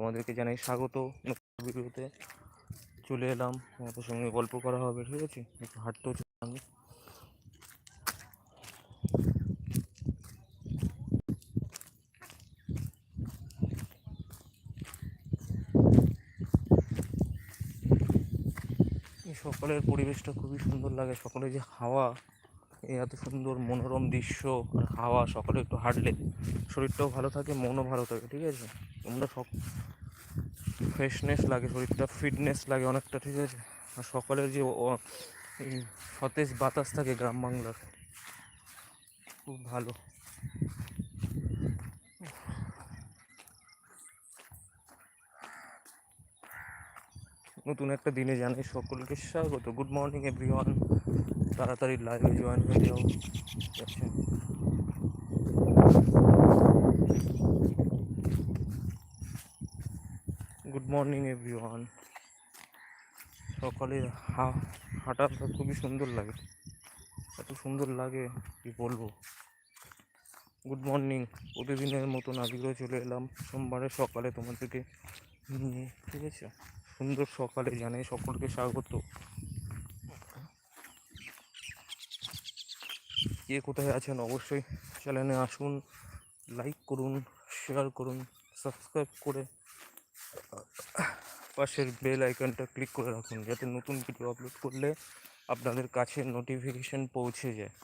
তোমাদেরকে জানাই স্বাগত। ভিডিওতে চলে এলাম। তোমাদের সঙ্গে গল্প করা হবে, ঠিক আছে? একটু হাঁটতেও আমি। সকালের পরিবেশটা খুবই সুন্দর লাগে। সকালে যে হাওয়া এত সুন্দর মনোরম দৃশ্য আর হাওয়া, সকালে একটু হাঁটলে শরীরটাও ভালো থাকে, মনও ভালো থাকে, ঠিক আছে? তোমরা সব ফ্রেশনেস লাগে, শরীরটা ফিটনেস লাগে অনেকটা, ঠিক আছে? আর সকালের যে সতেজ বাতাস থাকে গ্রাম বাংলার, খুব ভালো। নতুন একটা দিনে জানাই সকলকে স্বাগত। গুড মর্নিং এভরিওয়ান তাড়াতাড়ি লাইভে জয়েন হয়ে যাও। আছে গুড মর্নিং এভরিওয়ান সকালে হাঁটাটা খুবই সুন্দর লাগে। এত সুন্দর লাগে, কি বলব? গুড মর্নিং প্রতিদিনের মতন আজকেও চলে এলাম। সোমবারে সকালে তোমাদেরকে নিয়ে। ঠিক আছে? সুন্দর সকালে জানাই সকলকে স্বাগত। কে কোথায় আছেন অবশ্যই চ্যানেলে আসুন লাইক করুন শেয়ার করুন সাবস্ক্রাইব করে, পাশের বেল আইকনটা ক্লিক করে রাখুন যাতে নতুন ভিডিও আপলোড করলে আপনাদের কাছে নোটিফিকেশন পৌঁছে যায়।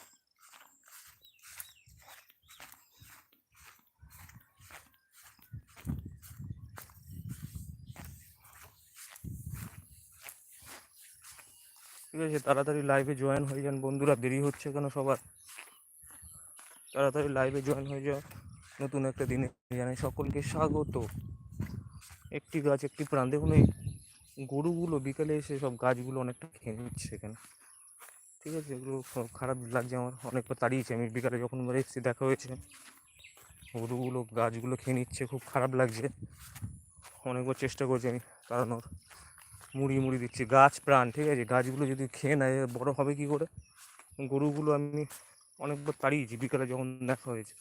ঠিক আছে, তাড়াতাড়ি লাইভে জয়েন হয়ে যান বন্ধুরা, দেরি হচ্ছে কেন সবার? তাড়াতাড়ি লাইভে জয়েন হয়ে যাও। নতুন একটা দিনে জানাই সকলকে স্বাগত। একটি গাছ, একটি প্রাণ। দেখুন এই গরুগুলো বিকালে এসে সব গাছগুলো অনেকটা খেয়ে নিচ্ছে এখানে। ঠিক আছে? এগুলো খারাপ লাগছে আমার। অনেকবার তাড়িয়েছে। আমি বিকালে যখন এবার এসেছি, দেখা হয়েছে। গরুগুলো, গাছগুলো খেয়ে নিচ্ছে, খুব খারাপ লাগছে। অনেকবার চেষ্টা করছি আমি তাড়ানোর মুড়ি মুড়ি দিচ্ছি। গাছ প্রাণ, ঠিক আছে? গাছগুলো যদি খেয়ে নেয়, বড় হবে কি করে? গরুগুলো আমি অনেকবার তাড়িয়েছি বিকালে যখন দেখা হয়েছে।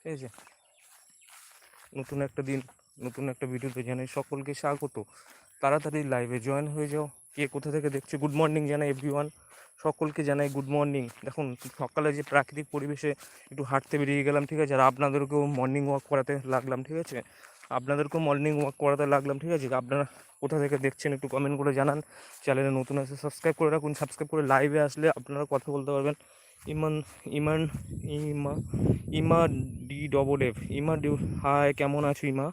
ঠিক আছে নতুন একটা দিন, নতুন একটা ভিডিওতে জানাই সকলকে স্বাগত। তাড়াতাড়ি লাইভে জয়েন হয়ে যাও। কে কোথা থেকে দেখছে গুড মর্নিং জানাই এভরিওয়ান সকলকে জানাই গুড মর্নিং দেখুন, সকালে যে প্রাকৃতিক পরিবেশে একটু হাঁটতে বেরিয়ে গেলাম, ঠিক আছে? আর আপনাদেরকেও মর্নিং ওয়াক করাতে লাগলাম, ঠিক আছে? আপনাদেরকেও মর্নিং ওয়াক করাতে লাগলাম, ঠিক আছে? আপনারা কোথা থেকে দেখছেন একটু কমেন্ট করে জানান। চ্যানেলে নতুন আছে সাবস্ক্রাইব করে রাখুন। সাবস্ক্রাইব করে লাইভে আসলে আপনারা কথা বলতে পারবেন। Iman Iman, Ima Ima D double F Ima D hi কেমন আছো ইমা?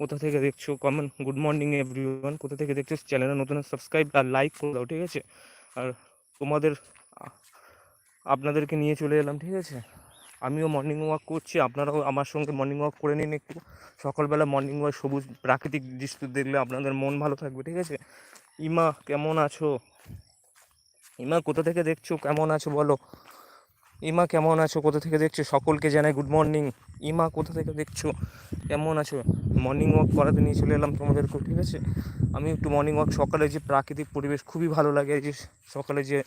কোথা থেকে দেখছ? কমেন্ট গুড মর্নিং এভরিওয়ান কোথা থেকে দেখছ? চ্যানেলে নতুন সাবস্ক্রাইব আর লাইক করে দাও, ঠিক আছে? আর তোমাদের আপনাদেরকে নিয়ে চলে এলাম, ঠিক আছে? আমিও মর্নিং ওয়াক করছি, আপনারাও আমার সঙ্গে মর্নিং ওয়াক করে নিন একটু। সকালবেলা মর্নিং ওয়াক সবুজ প্রাকৃতিক দৃশ্য দেখলে আপনাদের মন ভালো থাকবে, ঠিক আছে? ইমা, কেমন আছো? ইমা, কোথা থেকে দেখছ? কেমন আছো বলো? ইমা, কেমন আছো? কোথা থেকে দেখছ? সকলকে জানাই গুড মর্নিং ইমা, কোথা থেকে দেখছ? কেমন আছো? মর্নিং ওয়াক করাতে নিয়ে চলে এলাম তোমাদেরকেও, ঠিক আছে? আমি একটু মর্নিং ওয়াক সকালে যে প্রাকৃতিক পরিবেশ খুবই ভালো লাগে যে সকালে যে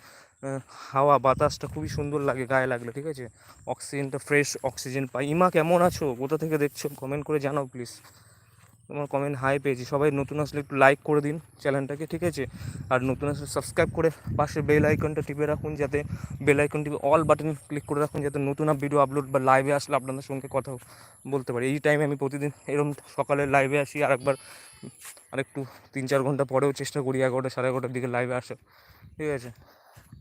হাওয়া, বাতাসটা খুবই সুন্দর লাগে, গায়ে লাগলে, ঠিক আছে? অক্সিজেনটা ফ্রেশ অক্সিজেন পাই। ইমা, কেমন আছো? কোথা থেকে দেখছ? কমেন্ট করে জানাও প্লিজ তোমার কমেন্ট হাই পেয়েছি। সবাই নতুন আসলে একটু লাইক করে দিন চ্যানেলটাকে ঠিক আছে? আর নতুন আসলে সাবস্ক্রাইব করে পাশে বেল আইকনটা টিপে রাখুন যাতে বেল আইকন টিপে অল বাটন ক্লিক করে রাখুন যাতে নতুন ভিডিও আপলোড বা লাইভে আসলে আপনাদের সঙ্গে কথা বলতে পারি। এই টাইমে আমি প্রতিদিন এরকম সকালে লাইভে আসি, আর একবার আরেকটু তিন চার ঘণ্টা পরেও চেষ্টা করি এগারোটা, সাড়ে এগারোটার দিকে লাইভে আসার। ঠিক আছে?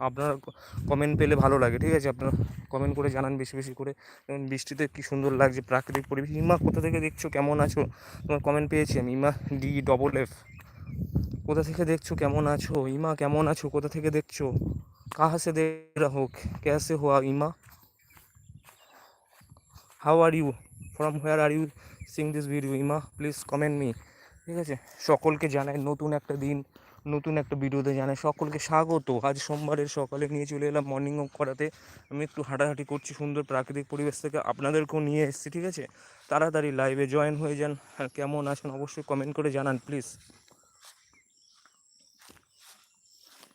আপনার কমেন্ট পেলে ভালো লাগে, ঠিক আছে? আপনার কমেন্ট করে জানান বেশি বেশি করে। বৃষ্টিতে কী সুন্দর লাগছে, প্রাকৃতিক পরিবেশ। ইমা, কোথা থেকে দেখছ? কেমন আছো? তোমার কমেন্ট পেয়েছি আমি। ইমা ডি ডবল এফ কোথা থেকে দেখছ? কেমন আছো? ইমা, কেমন আছো? কোথা থেকে দেখছ? কাহা সে দেখ হোক, ক্যাসে হোয়া Ima. How are you from where are you seeing this video Ima? Please comment me ঠিক আছে? সকলকে জানাই নতুন একটা দিন। নতুন একটা ভিডিওতে জানাই, সকলকে স্বাগত। আজ সোমবারের সকালে নিয়ে চলে এলাম মর্নিং ওয়াক করাতে। আমি একটু হাঁটাহাঁটি করছি সুন্দর প্রাকৃতিক পরিবেশ থেকে, আপনাদেরকেও নিয়ে এসেছি, ঠিক আছে? তাড়াতাড়ি লাইভে জয়েন হয়ে যান। কেমন আছেন অবশ্যই কমেন্ট করে জানান প্লিজ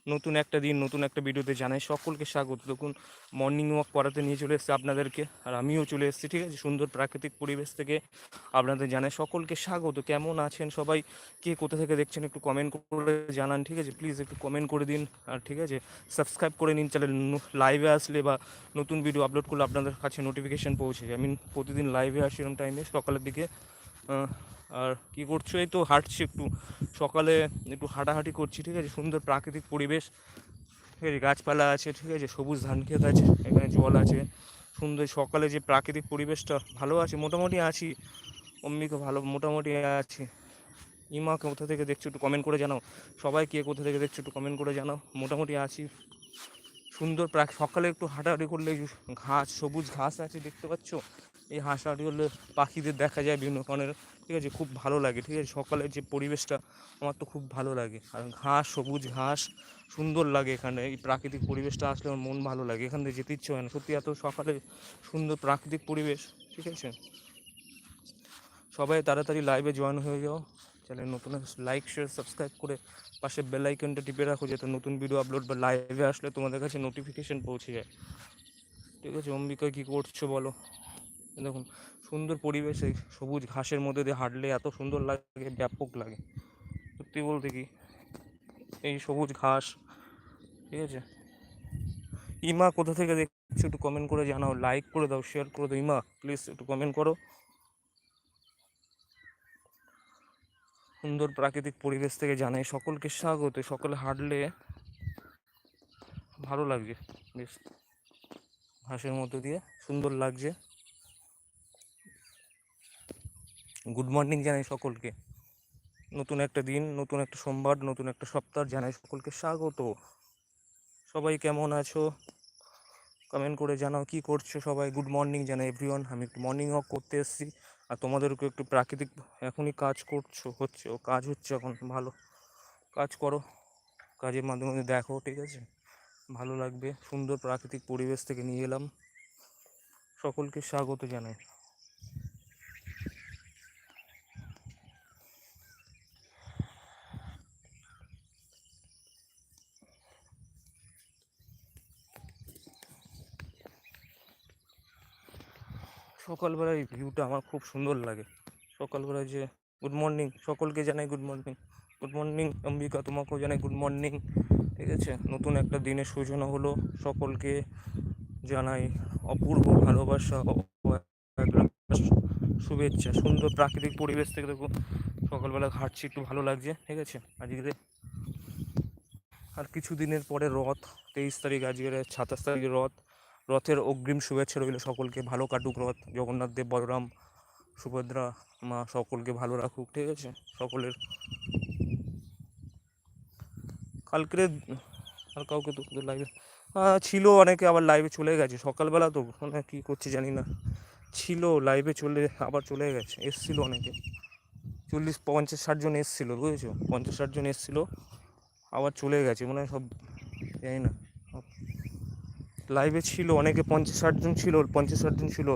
নতুন একটা দিন, নতুন একটা ভিডিওতে জানাই সকলকে স্বাগত। দেখুন মর্নিং ওয়াক করাতে নিয়ে চলে এসেছি আপনাদেরকে, আর আমিও চলে এসেছি, ঠিক আছে? সুন্দর প্রাকৃতিক পরিবেশ থেকে আপনাদের জানাই সকলকে স্বাগত। কেমন আছেন সবাই? কে কোথা থেকে দেখছেন একটু কমেন্ট করে জানান, ঠিক আছে? প্লিজ একটু কমেন্ট করে দিন, আর ঠিক আছে? সাবস্ক্রাইব করে নিন চ্যানেল লাইভে আসলে বা নতুন ভিডিও আপলোড করলে আপনাদের কাছে নোটিফিকেশান পৌঁছে যায়। আমি প্রতিদিন লাইভে আসি এরকম টাইমে সকালের দিকে আর কি করছ? এই তো হাঁটছি একটু। সকালে একটু হাঁটাহাঁটি করছি, ঠিক আছে? সুন্দর প্রাকৃতিক পরিবেশ। ঠিক আছে? গাছপালা আছে, ঠিক আছে? সবুজ ধান ক্ষেত আছে, এখানে জল আছে। সুন্দর সকালে যে প্রাকৃতিক পরিবেশটা ভালো আছে? মোটামুটি আছি। অম্বিকা ভালো, মোটামুটি আছি। ইমা কোথা থেকে দেখছ একটু কমেন্ট করে জানাও। সবাই কে কোথা থেকে দেখছ একটু কমেন্ট করে জানাও। মোটামুটি আছি। সুন্দর প্রাক, সকালে একটু হাঁটাহাঁটি করলে ঘাস, সবুজ ঘাস আছে, দেখতে পাচ্ছ? এই করলে পাখিদের দেখা যায় বিভিন্ন ধরনের। ঠিক আছে, খুব ভালো লাগে, ঠিক আছে। সকালের যে পরিবেশটা, আমার তো খুব ভালো লাগে। আর ঘাস, সবুজ ঘাস, সুন্দর লাগে এখানে। এই প্রাকৃতিক পরিবেশটা আসলে আমার মন ভালো লাগে। এখান থেকে যেতে ইচ্ছে হয় না। সত্যি এত সকালে সুন্দর প্রাকৃতিক পরিবেশ, ঠিক আছে? সবাই তাড়াতাড়ি লাইভে জয়েন হয়ে যাও। চ্যানেল নতুন লাইক শেয়ার সাবস্ক্রাইব করে পাশে বেল আইকনটা টিপে রাখো, যাতে নতুন ভিডিও আপলোড বা লাইভে আসলে তোমাদের কাছে নোটিফিকেশন পৌঁছে যায়। ঠিক আছে, অম্বিকা, কী করছ বলো? দেখুন, সুন্দর পরিবেশে সবুজ ঘাসের মধ্যে দিয়ে হাঁটলে এত সুন্দর লাগে, ব্যাপক লাগে। সত্যি বলতে কি, এই সবুজ ঘাস, ঠিক আছে? ইমা কোথা থেকে দেখছ একটু কমেন্ট করে জানাও লাইক করে দাও শেয়ার করে দাও। ইমা প্লিজ একটু কমেন্ট করো। সুন্দর প্রাকৃতিক পরিবেশ থেকে জানাই। সকলকে স্বাগত। সকলে হাঁটলে ভালো লাগছে বেশ। ঘাসের মধ্যে দিয়ে সুন্দর লাগছে। গুড মর্নিং জানাই সকলকে। নতুন একটা দিন, নতুন একটা সোমবার, নতুন একটা সপ্তাহ জানাই সকলকে স্বাগত। সবাই কেমন আছো? কমেন্ট করে জানাও কি করছ সবাই। গুড মর্নিং জানাই এভরিওয়ান আমি একটু মর্নিং ওয়াক করতে এসেছি। আর তোমাদেরকে একটু প্রাকৃতিক এখনই কাজ করছ, হচ্ছে, ও কাজ হচ্ছে এখন, ভালো। কাজ করো, কাজের মাধ্যমে দেখো, ঠিক আছে? ভালো লাগবে। সুন্দর প্রাকৃতিক পরিবেশ থেকে নিয়ে এলাম। সকলকে স্বাগত জানাই। সকালবেলার এই ভিউটা আমার খুব সুন্দর লাগে। সকালবেলায় যে গুড মর্নিং সকলকে জানাই good morning good morning Ambika তোমাকেও জানাই গুড মর্নিং ঠিক আছে? নতুন একটা দিনের সূচনা হলো, সকলকে জানাই অপূর্ব ভালোবাসা শুভেচ্ছা। সুন্দর প্রাকৃতিক পরিবেশ থেকে দেখো, সকালবেলা হাঁটছি একটু ভালো লাগছে। ঠিক আছে? আজকে আর কিছু দিনের পরে রথ, তেইশ তারিখ আজকে সাতাশ তারিখ রথ। রথের অগ্রিম শুভেচ্ছা রইল সকলকে। ভালো কাটুক রথ। জগন্নাথ দেব, বলরাম, সুভদ্রা, মা, সকলকে ভালো রাখুক, ঠিক আছে? সকলের কালকে আর কাউকে তো লাইভে ছিল অনেকে, আবার লাইভে চলে গেছে। সকালবেলা তো মানে কী করছে জানি না। ছিল লাইভে চলে, আবার চলে গেছে। এসছিল অনেকে। চল্লিশ, পঞ্চাশ, ষাট জন এসছিল, বুঝেছ? পঞ্চাশ, ষাট জন এসছিল, আবার চলে গেছে। মানে সব, জানি না। লাইভে ছিল, অনেকে পঞ্চাশ ষাট জন ছিল, পঞ্চাশ ষাট জন ছিল।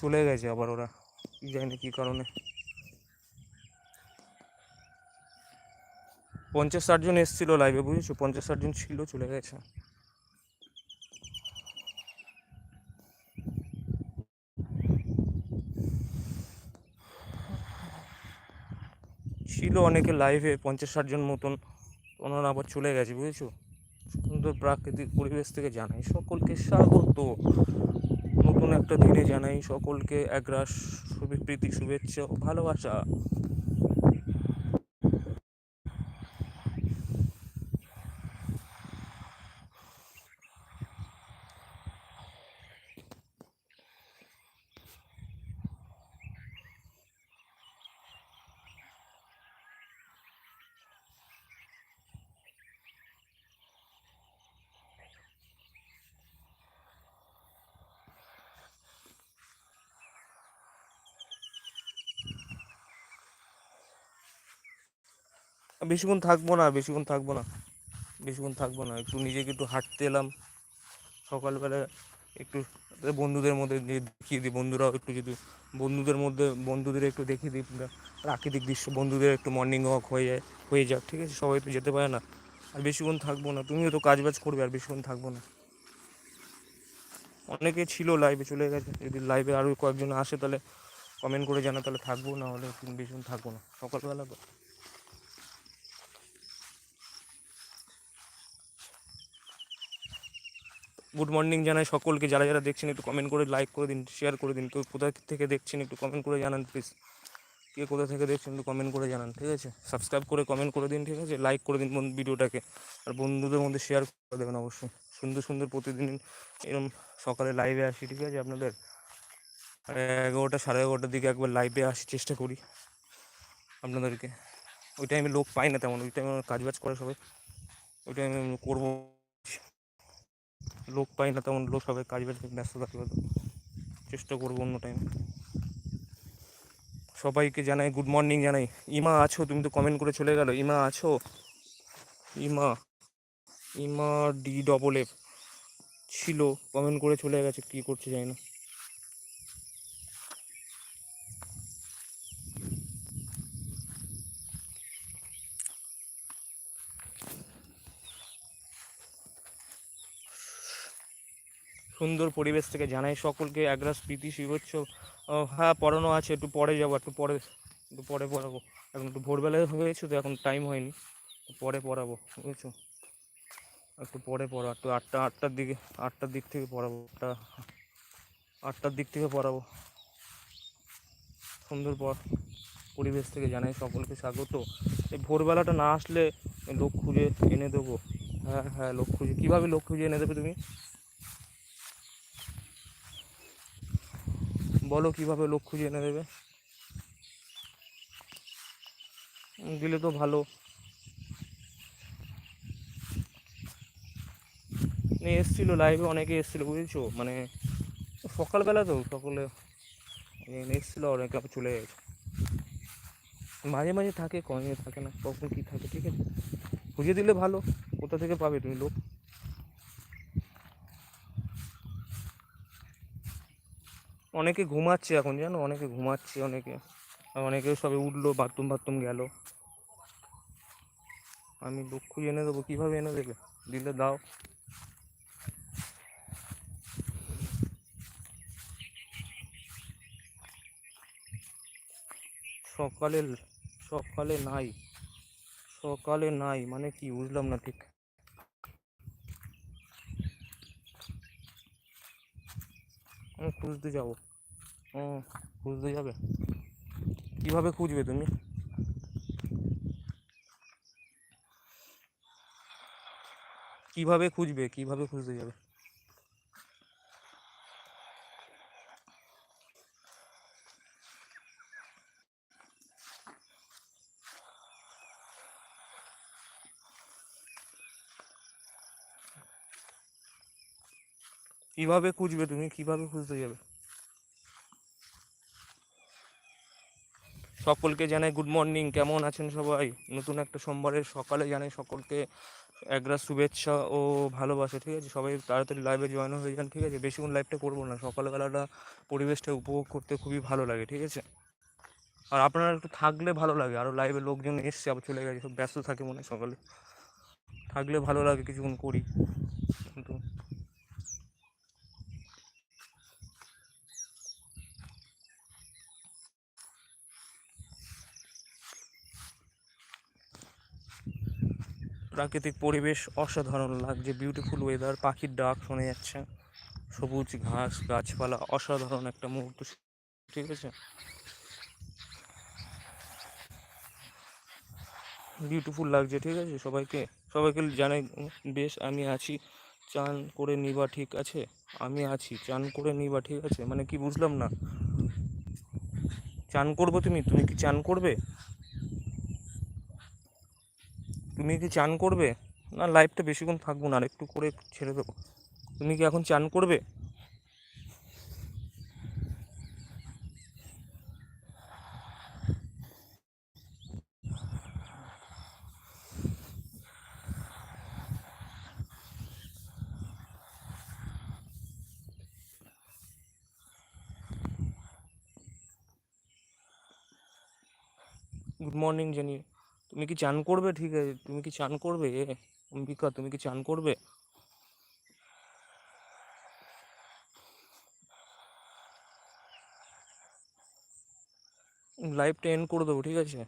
চলে গেছে আবার ওরা, কি জানি না কী কারণে। পঞ্চাশ ষাট জন এসছিল লাইভে বুঝেছ? পঞ্চাশ ষাট জন ছিল, চলে গেছে। ছিল অনেকে লাইভে পঞ্চাশ ষাট জন মতন, ওনারা আবার চলে গেছে, বুঝেছ? সুন্দর প্রাকৃতিক পরিবেশ থেকে জানাই সকলকে স্বাগত। নতুন একটা দিনে জানাই সকলকে একরাশ প্রীতি, শুভেচ্ছা ও ভালোবাসা। বেশিক্ষণ থাকব না, বেশিক্ষণ থাকব না, বেশিক্ষণ থাকব না। একটু নিজেকে একটু হাঁটতে এলাম। সকালবেলা একটু বন্ধুদের মধ্যে দেখিয়ে দিই, বন্ধুরাও একটু যদি বন্ধুদের মধ্যে, বন্ধুদের একটু দেখিয়ে দিই প্রাকৃতিক দৃশ্য, বন্ধুদের একটু মর্নিং ওয়াক হয়ে যায়, হয়ে যাক, ঠিক আছে? সবাই তো যেতে পারে না। আর বেশিক্ষণ থাকব না, তুমিও তো কাজ বাজ করবে, আর বেশিক্ষণ থাকব না। অনেকে ছিল লাইভে চলে গেছে। যদি লাইভে আরও কয়েকজন আসে, তাহলে কমেন্ট করে জানা তাহলে থাকব, না হলে বেশিক্ষণ থাকব না। সকালবেলা তো গুড মর্নিং জানাই সকলকে। যারা যারা দেখছেন, একটু কমেন্ট করে লাইক করে দিন শেয়ার করে দিন। কেউ কোথা থেকে দেখছেন, একটু কমেন্ট করে জানান প্লিজ কে কোথা থেকে দেখছেন, একটু কমেন্ট করে জানান, ঠিক আছে? সাবস্ক্রাইব করে কমেন্ট করে দিন, ঠিক আছে? লাইক করে দিন ভিডিওটাকে। আর বন্ধুদের মধ্যে শেয়ার করে দেবেন অবশ্যই। সুন্দর সুন্দর প্রতিদিন এরকম সকালে লাইভে আসি, ঠিক আছে আপনাদের? এগারোটা, সাড়ে এগারোটার দিকে একবার লাইভে আসি, চেষ্টা করি আপনাদেরকে। ওই টাইমে লোক পাই না তেমন, ওই টাইমে কাজ বাজ করে সবাই। ওই টাইমে করব লোক পাই না, তেমন লোক সবাই কাজ বাজ ব্যস্ত থাকবে চেষ্টা করব অন্য টাইম সবাইকে জানাই গুড মর্নিং জানাই। ইমা, আছো? তুমি তো কমেন্ট করে চলে গেলো। ইমা, আছো? Ima Ima D double F ছিল কমেন্ট করে চলে গেছে, কী করছে জানি না। সুন্দর পরিবেশ থেকে জানাই সকলকে একরাস প্রীতি শুভেচ্ছা। ও, হ্যাঁ পড়ানো আছে একটু পরে যাব একটু পরে একটু পরে পড়াবো। এখন একটু ভোরবেলায় হয়েছে তো এখন টাইম হয়নি। পরে পড়াবো বুঝেছ? একটু পরে পড়া একটু আটটা আটটার দিকে আটটার দিক থেকে পড়াবো আটটা আটটার দিক থেকে পড়াবো। সুন্দর পর পরিবেশ থেকে জানাই সকলকে স্বাগত। এই ভোরবেলাটা না আসলে লোক খুঁজে এনে দেবো। হ্যাঁ হ্যাঁ লোক খুঁজে কীভাবে লোক খুঁজে এনে দেবে তুমি? বলো কীভাবে লোক খুঁজে এনে দেবে? দিলে তো ভালো। এসছিল লাইভে অনেকে এসছিল, বুঝেছ? মানে সকালবেলা তো সকলে এসছিল, অনেকে চলে গেছে। মাঝে মাঝে থাকে কমে থাকে না, কখন কী থাকে, ঠিক আছে? খুঁজে দিলে ভালো, কোথা থেকে পাবে তুমি লোক? অনেকে ঘুমাচ্ছে এখন, জানো? অনেকে ঘুমাচ্ছে, অনেকে অনেকে সবে উঠল বাথরুম বাথরুম গেল। আমি লোক এনে দেবো, কীভাবে এনে দেবে? দিলে দাও। সকালে সকালে নাই। সকালে নাই মানে কি? বুঝলাম না ঠিক। আমি খুঁজতে যাব। ও খুঁজতে যাবে। কীভাবে খুঁজবে তুমি? কীভাবে খুঁজবে? কীভাবে খুঁজতে যাবে? কীভাবে খুঁজবে তুমি? কীভাবে খুঁজতে যাবে? সকলকে জানাই গুড মর্নিং কেমন আছেন সবাই? নতুন একটা সোমবারের সকালে জানাই সকলকে একরা শুভেচ্ছা ও ভালোবাসা, ঠিক আছে? সবাই তাড়াতাড়ি লাইভে জয়েন হয়ে যান, ঠিক আছে? বেশিক্ষণ লাইভটা করব না, সকালবেলাটা পরিবেশটা উপভোগ করতে খুবই ভালো লাগে, ঠিক আছে? আর আপনারা একটু থাকলে ভালো লাগে আরও লাইভে লোকজন এসছে, আবার চলে গেছে সব ব্যস্ত থাকে মনে হয় সকালে। থাকলে ভালো লাগে, কিছুক্ষণ করি। কিন্তু প্রাকৃতিক পরিবেশ অসাধারণ লাগছে বিউটিফুল ওয়েদার পাখির ডাক শোনা যাচ্ছে, সবুজ ঘাস, গাছপালা, অসাধারণ একটা মুহূর্ত, ঠিক আছে? বিউটিফুল লাগছে, ঠিক আছে? সবাইকে সবাইকে জানাই, বেশ, আমি আছি, চান করে নিবা, ঠিক আছে? আমি আছি, চান করে নিবা, ঠিক আছে? মানে কি বুঝলাম না? চান করব তুমি? তুমি কি চান করবে? তুমি কি চান করবে? না লাইফটা বেশিক্ষণ থাকব না, আর একটু করে ছেড়ে দেবো। তুমি কি এখন চান করবে? গুড মর্নিং জানি তুমি কি চান করবে? ঠিক আছে। তুমি কি চান করবে? অম্বিকা, তুমি কি চান করবে? লাইভটা এন্ড করে দেবো, ঠিক আছে?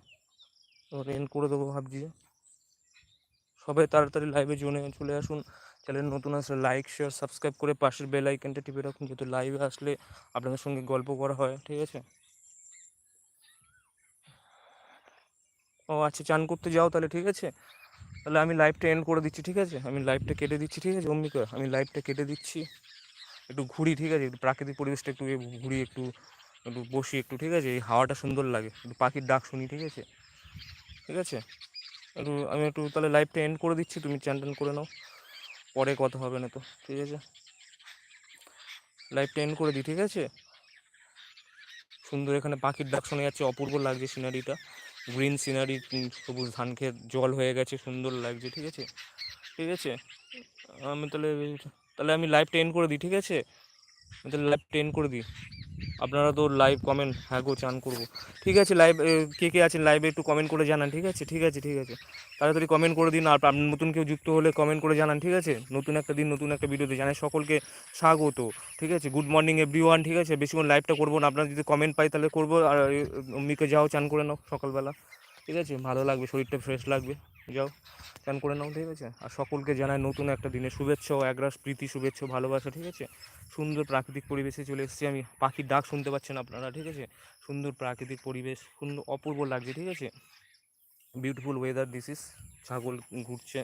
এবার এন্ড করে দেবো ভাবছি। সবাই তাড়াতাড়ি লাইভে জোনে চলে আসুন। চ্যানেল নতুন আসলে লাইক শেয়ার সাবস্ক্রাইব করে পাশের বেল আইকনটা টিপে রাখুন, যাতে লাইভে আসলে আপনাদের সঙ্গে গল্প করা হয়, ঠিক আছে? ও আচ্ছা চান করতে যাও তাহলে, ঠিক আছে? তাহলে আমি লাইভটা এন্ড করে দিচ্ছি, ঠিক আছে? আমি লাইভটা কেটে দিচ্ছি, ঠিক আছে? অম্বিকা, আমি লাইভটা কেটে দিচ্ছি। একটু ঘুরি, ঠিক আছে? একটু প্রাকৃতিক পরিবেশটা একটু ঘুরি, একটু একটু বসি, একটু, ঠিক আছে? এই হাওয়াটা সুন্দর লাগে। একটু পাখির ডাক শুনি, ঠিক আছে? ঠিক আছে? একটু, আমি একটু তাহলে লাইভটা এন্ড করে দিচ্ছি, তুমি চান টান করে নাও। পরে কথা হবে না তো, ঠিক আছে? লাইভটা এন্ড করে দিই, ঠিক আছে? সুন্দর এখানে পাখির ডাক শোনা যাচ্ছে, অপূর্ব লাগছে সিনারিটা গ্রিন সিনারি সবুজ ধান খেত জল হয়ে গেছে, সুন্দর লাগছে, ঠিক আছে? ঠিক আছে? আমি তাহলে তাহলে আমি লাইভ এন্ড করে দিই, ঠিক আছে? আমি তাহলে লাইভ এন্ড করে দিই। আপনারা তো লাইভ কমেন্ট হ্যাঁ গো, চান করব। ঠিক আছে লাইভ কে কে আছেন লাইভে একটু কমেন্ট করে জানান, ঠিক আছে? ঠিক আছে ঠিক আছে। তাড়াতাড়ি কমেন্ট করে দিন, আর আপনার নতুন কেউ যুক্ত হলে কমেন্ট করে জানান, ঠিক আছে? নতুন একটা দিন, নতুন একটা ভিডিওতে জানাই। সকলকে স্বাগত, ঠিক আছে? গুড মর্নিং এভরি ওয়ান ঠিক আছে? বেশিক্ষণ লাইভটা করব না। আপনারা যদি কমেন্ট পাই, তাহলে করব। আর অম্মিকে যাও, চান করে নাও সকালবেলা। ঠিক আছে? ভালো লাগবে, শরীরটা ফ্রেশ লাগবে। যাও চান করে নাও, ঠিক আছে? আর সকলকে জানায় নতুন একটা দিনের শুভেচ্ছা ও প্রীতি, শুভেচ্ছা ভালোবাসা, ঠিক আছে? সুন্দর প্রাকৃতিক পরিবেশে চলে এসেছি আমি। পাখির ডাক শুনতে পাচ্ছেন আপনারা, ঠিক আছে? সুন্দর প্রাকৃতিক পরিবেশ, সুন্দর অপূর্ব লাগছে, ঠিক আছে? বিউটিফুল ওয়েদার দিস ইস ছাগল ঘুরছে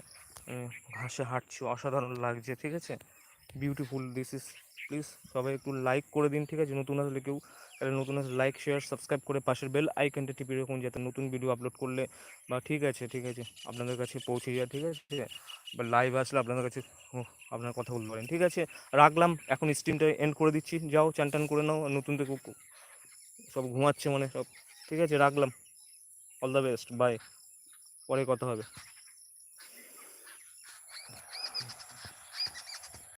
ঘাসে হাঁটছে, অসাধারণ লাগছে, ঠিক আছে? বিউটিফুল দিস ইস প্লিজ সবাই একটু লাইক করে দিন, ঠিক আছে? নতুন আসলে কেউ তাহলে নতুন লাইক শেয়ার সাবস্ক্রাইব করে পাশের বেল আইকনটা টিপে রাখুন যাতে নতুন ভিডিও আপলোড করলে বা ঠিক আছে ঠিক আছে, আপনাদের কাছে পৌঁছে যায়, ঠিক আছে? বা লাইভ আসলে আপনাদের কাছে আপনার কথা বলতে পারেন, ঠিক আছে? রাখলাম, এখন স্ক্রিনটা এন্ড করে দিচ্ছি, যাও, চান টান করে নাও, নতুন থেকে সব ঘুমাচ্ছে মানে সব, ঠিক আছে? রাখলাম অল দ্য বেস্ট বাই পরে কথা হবে।